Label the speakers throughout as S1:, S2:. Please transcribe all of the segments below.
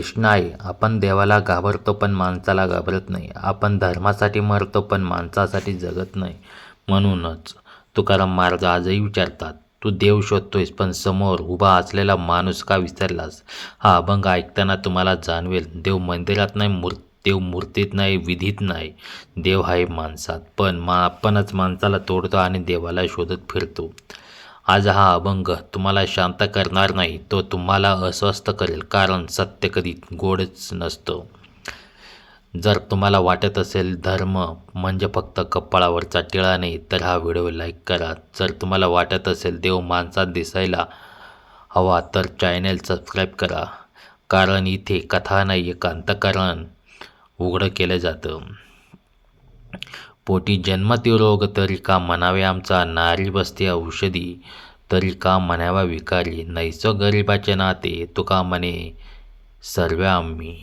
S1: प्रश्न आहे आपण देवाला घाबरतो पण माणसाला घाबरत नाही. आपण धर्मासाठी मरतो पण माणसासाठी जगत नाही. म्हणूनच तुकाराम महाराज आजही विचारतात तू देव शोधतोयस पण समोर उभा असलेला माणूस का विसरलास? हा अभंग ऐकताना तुम्हाला जाणवेल देव मंदिरात नाही मूर् देव मूर्तीत नाही विधीत नाही. देव आहे माणसात पण मा आपणच माणसाला तोडतो आणि देवाला शोधत फिरतो. आज हा अभंग तुम्हाला शांत करणार नाही तो तुम्हाला अस्वस्थ करेल कारण सत्य कधी गोडच नसतं. जर तुम्हाला वाटत असेल धर्म म्हणजे फक्त कपाळावरचा टिळा नाही तर हा व्हिडिओ लाईक करा. जर तुम्हाला वाटत असेल देव माणसात दिसायला हवा तर चॅनेल सबस्क्राईब करा कारण इथे कथा नाही एक अंतकरण उघडं केलं जातं. पोटी जन्मती रोग तरी का म्हणावे आमचा नारी बसते औषधी? तरी का म्हणावा विकारी? नैसो गरिबाचे नाते तुका म्हणे सर्व आम्ही.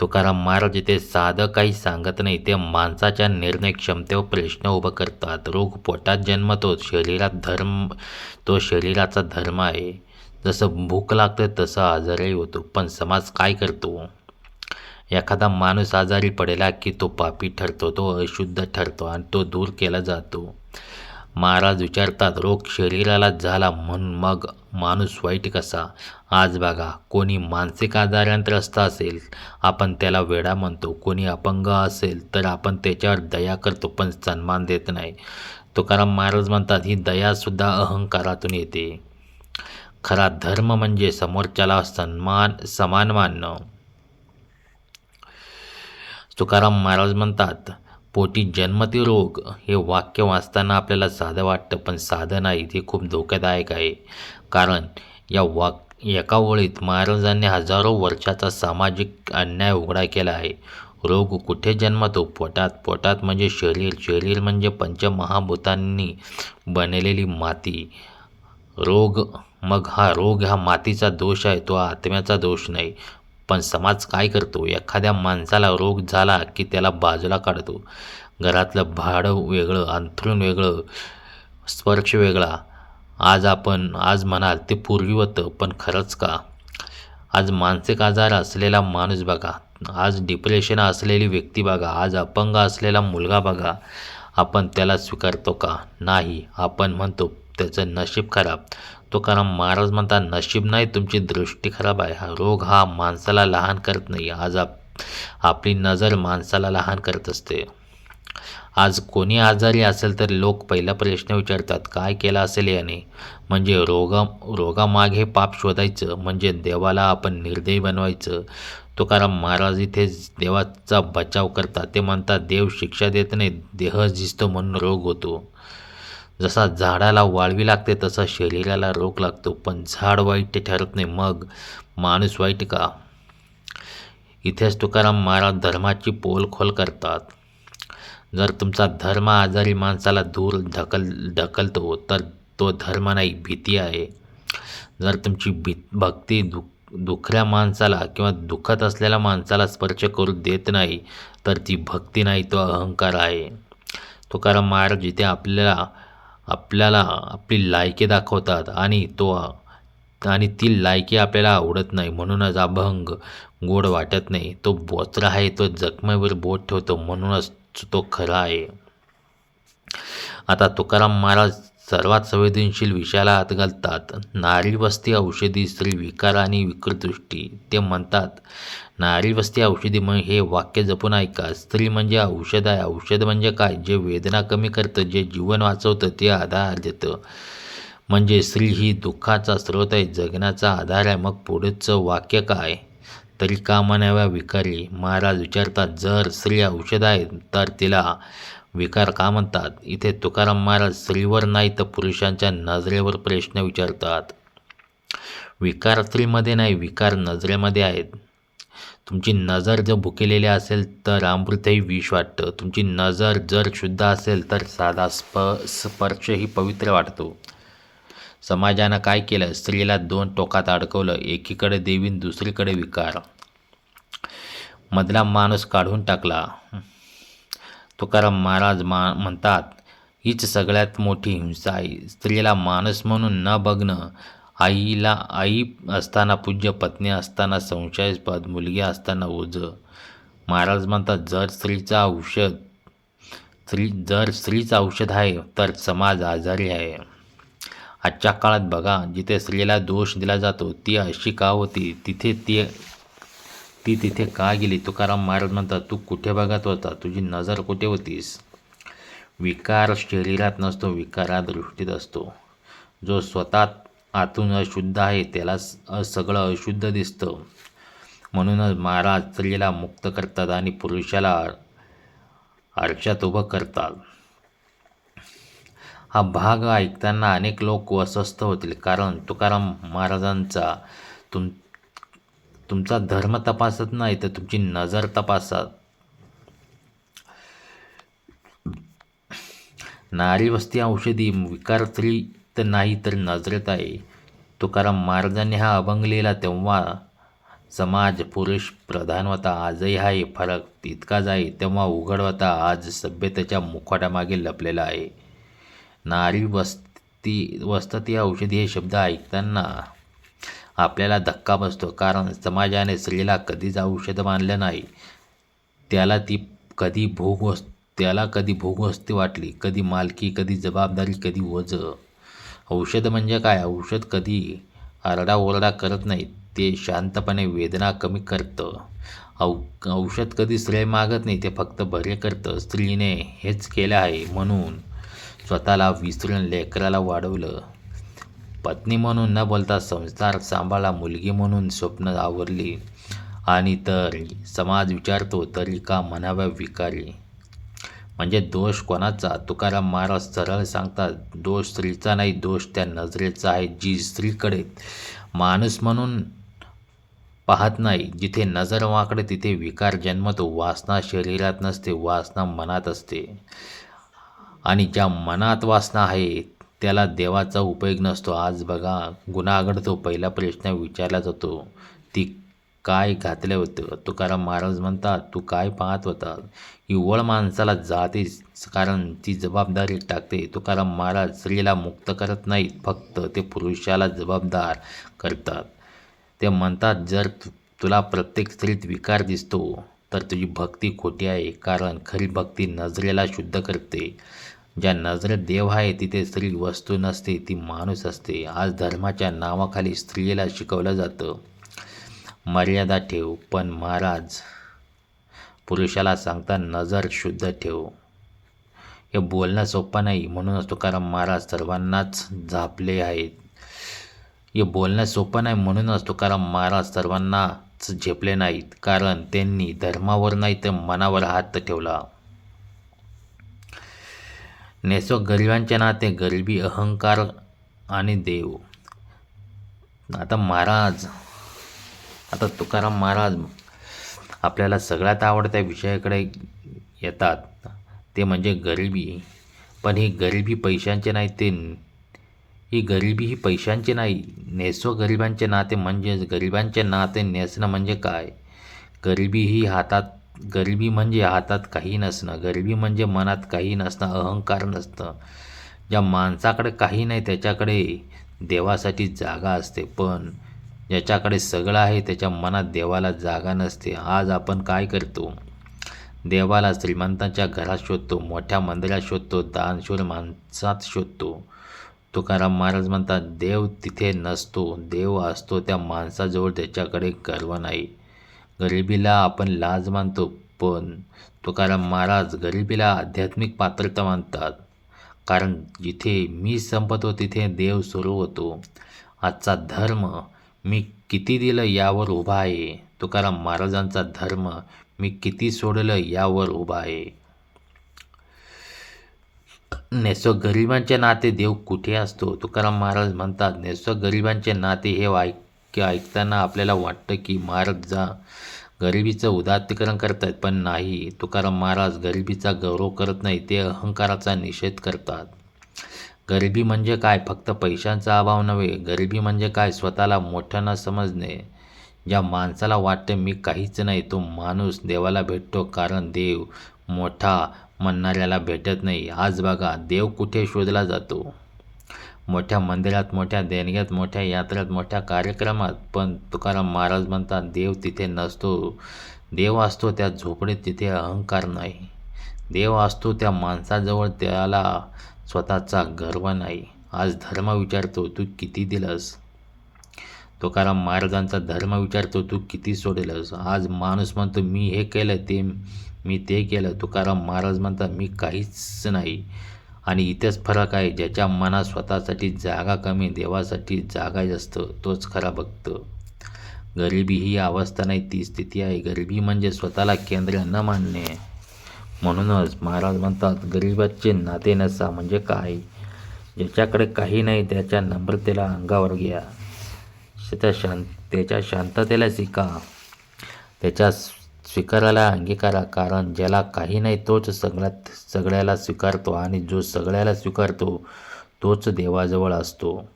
S1: तुकाराम महाराज ते साधं काही सांगत नाही ते माणसाच्या निर्णय क्षमतेवर प्रश्न उभं करतात. रोग पोटात जन्मतो शरीरात धर्म तो शरीराचा धर्म आहे. जसं भूक लागते तसं आजारही होतो. पण समाज काय करतो? एखादा माणूस आजारी पडला की तो पापी ठरतो तो अशुद्ध ठरतो आणि तो दूर केला जातो. महाराज विचारतात रोग शरीराला झाला म्हणून मग माणूस वाईट कसा? आज बघा कोणी मानसिक आजाराने त्रस्त असेल आपण त्याला वेडा म्हणतो. कोणी अपंग असेल तर आपण त्याच्यावर दया करतो पण सन्मान देत नाही. तुकाराम महाराज म्हणतात ही दयासुद्धा अहंकारातून येते. खरा धर्म म्हणजे समोरच्याला सन्मान समान मानणं. तुकाराम महाराज म्हणतात पोटी जन्मती रोग हे वाक्य वाचताना आपल्याला साधं वाटतं पण साधं नाही ते खूप धोकादायक आहे. कारण या वाक एका ओळीत महाराजांनी हजारो वर्षाचा सामाजिक अन्याय उघडा केला आहे. रोग कुठे जन्मतो? पोटात पोटात म्हणजे शरीर शरीर म्हणजे पंचमहाभूतांनी बनलेली माती. रोग मग हा रोग हा मातीचा दोष आहे तो आत्म्याचा दोष नाही. पण समाज काय करतो? एखाद्या माणसाला रोग झाला की त्याला बाजूला काढतो. घरातलं भाडं वेगळं अंथरूण वेगळं स्पर्श वेगळा. आज आपण आज म्हणाल ते पूर्वी होतं पण खरंच का? आज मानसिक आजार असलेला माणूस बघा. आज डिप्रेशन असलेली व्यक्ती बघा. आज अपंग असलेला मुलगा बघा. आपण त्याला स्वीकारतो का? नाही. आपण म्हणतो त्याचं नशीब खराब. तुकाराम महाराज म्हणतात नशीब नाही तुमची दृष्टी खराब आहे. हा रोग हा माणसाला लहान करत नाही आज आप आपली नजर माणसाला लहान करत असते. आज कोणी आजारी असेल तर लोक पहिला प्रश्न विचारतात काय केलं असेल याने? म्हणजे रोगा रोगामागे पाप शोधायचं म्हणजे देवाला आपण निर्दयी बनवायचं. तुकाराम महाराज इथे देवाचा बचाव करतात. ते म्हणतात देव शिक्षा देत नाही देह झिजतो म्हणून रोग होतो. जसा झाडाला वाळवी लागते तसा शरीराला रोग लागतो. पण झाड वाईट ठरत नाही मग माणूस वाईट का? इथेच तुकाराम महाराज धर्माची पोलखोल करतात. जर तुमचा धर्म आजारी माणसाला दूर ढकल ढकलतो तर तो धर्म नाही भीती आहे. जर तुमची भी भक्ती दु दुखऱ्या माणसाला किंवा दुखत असलेल्या माणसाला स्पर्श करू देत नाही तर ती भक्ती नाही तो अहंकार आहे. तुकाराम महाराज जिथे आपल्याला आपल्याला आपली लायकी दाखवतात आणि तो आणि ती लायकी आपल्याला आवडत नाही. म्हणूनच अभंग गोड वाटत नाही. तो बोचरा आहे तो जखमेवर बोट ठेवतो. म्हणूनच तो खरा आहे. आता तुकाराम महाराज सर्वात संवेदनशील विषयाला हात घालतात. नारी वस्ती औषधी स्त्री विकार आणि विकृदृष्टी ते म्हणतात नारी वस्ती औषधी मग हे वाक्य जपून ऐका. स्त्री म्हणजे औषध आहे. औषध म्हणजे काय? जे वेदना कमी करतं जे जीवन वाचवतं ते आधार देतं. म्हणजे स्त्री ही दुःखाचा स्रोत आहे जगण्याचा आधार आहे. मग पुढचं वाक्य काय? तरी का म्हणाव्या विकारी महाराज विचारतात जर स्त्री औषध आहे तर तिला विकार का म्हणतात? इथे तुकाराम महाराज स्त्रीवर नाही तर पुरुषांच्या नजरेवर प्रश्न विचारतात. विकार स्त्रीमध्ये नाही विकार नजरेमध्ये आहेत. तुमची नजर जर भुकेलेली असेल तर अमृतही विष वाटतं. तुमची नजर जर शुद्ध असेल तर साधा स्प स्पर्शही पवित्र वाटतो. समाजानं काय केलं? स्त्रीला दोन टोकात अडकवलं. एकीकडे देवीन दुसरीकडे विकार. मधला माणूस काढून टाकला. तुकाराम महाराज मा म्हणतात हीच सगळ्यात मोठी हिंसा आहे. स्त्रीला माणूस म्हणून न बघणं आईला आई असताना पूज्य पत्नी असताना संशयास्पद मुलगी असताना ओझं. महाराज म्हणतात जर स्त्रीचा औषध स्त्री जर स्त्रीचं औषध आहे तर समाज आजारी आहे. आजच्या काळात बघा जिथे स्त्रीला दोष दिला जातो ती अशी का होती? तिथे ती ती तिथे का गेली? तुकाराम महाराज म्हणतात तू कुठे बघत होता? तुझी नजर कुठे होतीस? विकार शरीरात नसतो विकारात दृष्टीत असतो. जो स्वतः आतून अशुद्ध आहे त्याला सगळं अशुद्ध दिसतं. म्हणूनच महाराज स्त्रीला मुक्त करतात आणि पुरुषाला आरशात उभं करतात. हा भाग ऐकताना अनेक लोक अस्वस्थ होतील कारण तुकाराम महाराजांचा तुम तुमचा धर्म तपासत नाही तर तुमची नजर तपासत. नारी वस्ती औषधी विकार स्त्री तर नाही तर नजरेत आहे. तुकाराम महाराजांनी हा अभंग लिहिला तेव्हा समाज पुरुष प्रधान होता आजही हा फरक तितकाच आहे. तेव्हा उघड होता आज सभ्यतेच्या मुखवाटामागे लपलेला आहे. नारी वस्ती वस्तती औषधी हे शब्द ऐकताना आपल्याला धक्का बसतो. कारण समाजाने स्त्रीला कधीच औषध मानलं नाही. त्याला ती कधी भोग वस त्याला कधी भोगवस्ती वाटली कधी मालकी कधी जबाबदारी कधी ओझं. औषध म्हणजे काय? औषध कधी आरडाओरडा करत नाही ते शांतपणे वेदना कमी करतं. औ औषध कधी स्त्री मागत नाही ते फक्त बरे करतं. स्त्रीने हेच केलं आहे म्हणून स्वतःला विसरून लेकराला वाढवलं. पत्नी म्हणून न बोलता संसार सांभाळा मुलगी म्हणून स्वप्न आवरली. आणि तर समाज विचारतो तरी का म्हणाव्या विकारी म्हणजे दोष कोणाचा? तुकाराम महाराज सरळ सांगतात दोष स्त्रीचा नाही दोष त्या नजरेचा आहे जी स्त्रीकडे माणूस म्हणून पाहत नाही जिथे नजर वाकडे तिथे विकार जन्मतो. वासना शरीरात नसते वासना मनात असते. आणि ज्या मनात वासना आहे त्याला देवाचा उपयोग नसतो. आज बघा गुन्हा घडतो पहिला प्रश्न विचारला जातो. ती काय घातलं होतं? तुकाराम महाराज म्हणतात तू काय पाहत होता? ही माणसाला जातेच कारण ती जबाबदारी टाकते. तुकाराम महाराज स्त्रीला मुक्त करत नाहीत फक्त ते पुरुषाला जबाबदार करतात. ते म्हणतात जर तुला प्रत्येक स्त्रीत विकार दिसतो तर तुझी भक्ती खोटी आहे कारण खरी भक्ती नजरेला शुद्ध करते. ज्या नजरेत देव आहे तिथे स्त्री वस्तू नसते ती माणूस असते. आज धर्माच्या नावाखाली स्त्रीला शिकवलं जातं. मर्यादा ठेव पण महाराज पुरुषाला सांगता नजर शुद्ध ठेव. हे बोलणं सोपं नाही म्हणूनच तुकाराम महाराज सर्वांनाच झापले आहेत. हे बोलणं सोपं नाही म्हणूनच तुकाराम महाराज सर्वांनाच झेपले नाहीत कारण त्यांनी धर्मावर नाही तर मनावर हात ठेवला. नेसो गरिबांचे नाते गरिबी अहंकार आणि देव. आता महाराज आता तुकाराम महाराज आपल्याला सगळ्यात आवडत्या विषयाकडे येतात. ते म्हणजे गरिबी. पण ही गरिबी पैशांचे नाही ते ही गरिबी ही पैशांची नाही. नेसो गरिबांचे नाते म्हणजे गरिबांचे नाते नेसणं म्हणजे काय? गरिबी ही हातात गरिबी म्हणजे हातात काही नसणं. गरिबी म्हणजे मनात काही नसणं अहंकार नसतं ज्या माणसाकडे काही नाही त्याच्याकडे देवासाठी जागा असते. पण ज्याच्याकडे सगळं आहे त्याच्या मनात देवाला जागा नसते. आज आपण काय करतो? देवाला श्रीमंतांच्या घरात शोधतो मोठ्या मंदिरात शोधतो दानशूर माणसात शोधतो. तुकाराम महाराज म्हणतात देव तिथे नसतो. देव असतो त्या माणसाजवळ त्याच्याकडे गर्व नाही. गरिबीला आपण लाज मानतो पण तुकाराम महाराज गरिबीला आध्यात्मिक पात्रता मानतात. कारण जिथे मी संपतो तिथे देव सुरू होतो. आजचा धर्म मी किती दिलं यावर उभा आहे? तुकाराम महाराजांचा धर्म मी किती सोडलं यावर उभा आहे? नेसो गरिबांचे नाते देव कुठे असतो? तुकाराम महाराज म्हणतात नेसो गरिबांचे नाते हे वाक्य ऐकताना आपल्याला वाटतं की महाराज जा. गरिबीचं उदात्तीकरण करतात पण नाही. तुकाराम महाराज गरिबीचा गौरव करत नाही ते अहंकाराचा निषेध करतात. गरिबी म्हणजे काय? फक्त पैशांचा अभाव नव्हे गरिबी म्हणजे काय? स्वतःला मोठं न समजणे. ज्या माणसाला वाटते मी काहीच नाही तो माणूस देवाला भेटतो कारण देव मोठा म्हणणाऱ्याला भेटत नाही. आज बघा देव कुठे शोधला जातो? मोठ्या मंदिरात मोठ्या देणग्यात मोठ्या यात्रेत मोठ्या कार्यक्रमात. पण तुकाराम महाराज म्हणतात देव तिथे नसतो. देव असतो त्या झोपडीत तिथे अहंकार नाही. देव असतो त्या माणसाजवळ त्याला स्वतःचा गर्व नाही. आज धर्म विचारतो तू किती दिलंस? तुकाराम महाराजांचा धर्म विचारतो तू किती सोडेलस? आज माणूस म्हणतो मी हे केलं ते मी ते केलं. तुकाराम महाराज म्हणता मी काहीच नाही. आणि इथेच फरक आहे ज्याच्या मनात स्वतःसाठी जागा कमी देवासाठी जागा जास्त तोच खरा भक्त. गरिबी ही अवस्था नाही ती स्थिती आहे. गरिबी म्हणजे स्वतःला केंद्र न मानणे. म्हणूनच महाराज म्हणतात गरिबाचे नाते नसा म्हणजे काय? ज्याच्याकडे काही नाही त्याच्या नम्रतेला अंगावर घ्या. त्याच्या शांत त्याच्या शांततेला शिका. त्याच्या स्वीकाराला अंगीकारा कारण ज्याला काही नाही तोच सगळ्यात सगळ्याला स्वीकारतो आणि जो सगळ्याला स्वीकारतो तोच देवाजवळ असतो.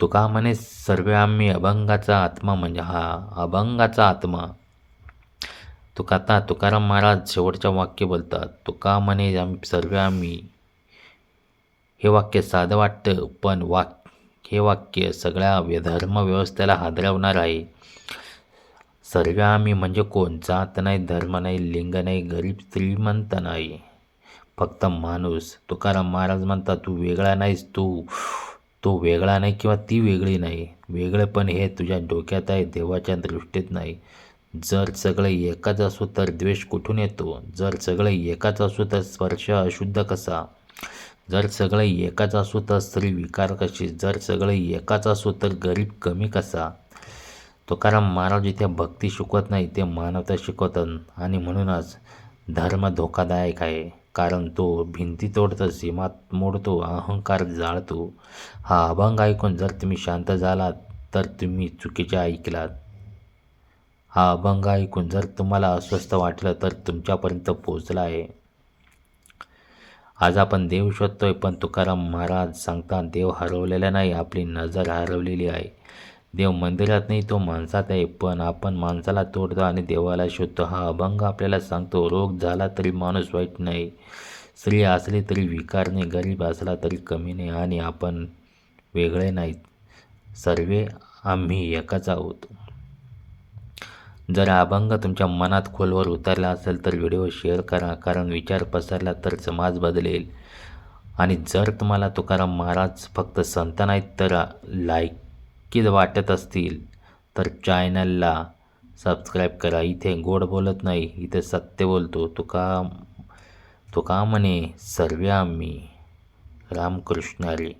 S1: तुका म्हणे सर्व आम्ही अभंगाचा आत्मा म्हणजे हा अभंगाचा आत्मा. तुका आता तुकाराम महाराज शेवटच्या वाक्य बोलतात तुका म्हणे सर्व आम्ही हे वाक्य साधं वाटतं पण वाक हे वाक्य सगळ्या धर्मव्यवस्थेला धर्म व्यवस्थेला हादरवणार आहे. सर्व आम्ही म्हणजे कोण? जात नाही धर्म नाही लिंग नाही गरीब श्रीमंत नाही. फक्त माणूस. तुकाराम महाराज म्हणतात तू वेगळा नाहीस तू तो वेगळा नाही किंवा ती वेगळी नाही. वेगळेपण हे तुझ्या डोक्यात आहे देवाच्या दृष्टीत नाही. जर सगळे एकाच असू तर द्वेष कुठून येतो? जर सगळे एकाच असू तर स्पर्श अशुद्ध कसा? जर सगळे एकाच असू तर स्त्री विकार कशी? जर सगळे एकाच असू तर गरीब कमी कसा? तुकाराम महाराज इथे भक्ती शिकवत नाही ते मानवता शिकवतात आणि म्हणूनच धर्म धोकादायक आहे. कारण तो भिंती तोडतो सीमात मोडतो अहंकार जाळतो. हा अभंग ऐकून जर तुम्ही शांत झालात तर तुम्ही चुकीचे ऐकलात. हा अभंग ऐकून जर तुम्हाला अस्वस्थ वाटलं तर तुमच्यापर्यंत पोचला आहे. आज आपण देव शोधतोय पण तुकाराम महाराज सांगतात देव हरवलेला नाही आपली नजर हरवलेली आहे. देव मंदिरात नाही तो माणसात आहे पण आपण माणसाला तोडतो आणि देवाला शोधतो. हा अभंग आपल्याला सांगतो रोग झाला तरी माणूस वाईट नाही स्त्री असली तरी विकार नाही गरीब असला तरी कमी नाही आणि आपण वेगळे नाहीत. सर्वे आम्ही एकाच आहोत. जर अभंग तुमच्या मनात खोलवर उतरला असेल तर व्हिडिओ शेअर करा कारण विचार पसरला तर समाज बदलेल. आणि जर तुम्हाला तुकाराम महाराज फक्त संत नाहीत तर लायकीत वाटत असतील तर चॅनलला सबस्क्राईब करा. इथे गोड बोलत नाही इथे सत्य बोलतो. तुका तुका म्हणे सर्व आम्ही रामकृष्णारी